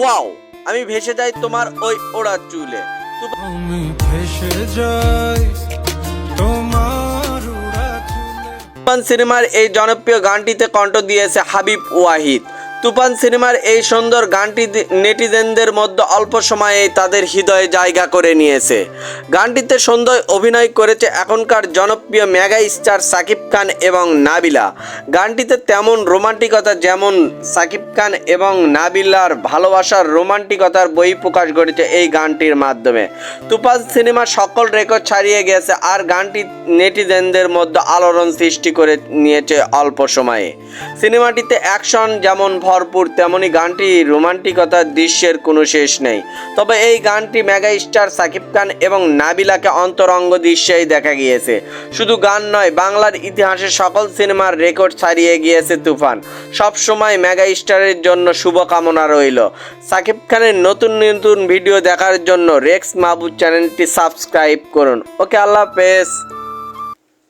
Wow আমি ভেসে যাই তোমার ওই ওড়া চুলে। আমি ভেসে যাই তোমার চুলে। সিনেমার এই জনপ্রিয় গানটিতে কণ্ঠ দিয়েছে হাবিব ওয়াহিদ। তুফান সিনেমার এই সুন্দর গানটি নেটিজেনদের মধ্যে অল্প সময়ে তাদের হৃদয়ে জায়গা করে নিয়েছে। গানটিতে সুন্দর অভিনয় করেছে এখনকার জনপ্রিয় মেগা স্টার সাকিব খান এবং নাবিলা। গানটিতে তেমন রোমান্টিকতা যেমন সাকিব খান এবং নাবিলার ভালোবাসার রোমান্টিকতার বই প্রকাশ করেছে এই গানটির মাধ্যমে। তুফান সিনেমা সকল রেকর্ড ছাড়িয়ে গেছে আর গানটি নেটিজেনদের মধ্যে আলোড়ন সৃষ্টি করে নিয়েছে অল্প সময়ে। সিনেমাটিতে অ্যাকশন যেমন ভরপুর, তেমনি গানটি রোমান্টিকতার দৃশ্যের কোনো শেষ নেই। তবে এই গানটি মেগা স্টার সাকিব খান এবং নাবিলাকে অন্তরঙ্গ দৃশ্যেই দেখা গিয়েছে। শুধু গান নয়, বাংলার ইতিহাসে সকল সিনেমার রেকর্ড ছাড়িয়ে গিয়েছে তুফান। সব সময় মেগা স্টারের জন্য শুভকামনা রইল। সাকিব খানের নতুন নতুন ভিডিও দেখার জন্য রেক্স মাহবুব চ্যানেলটি সাবস্ক্রাইব করুন। ওকে, আল্লাহ হাফেজ।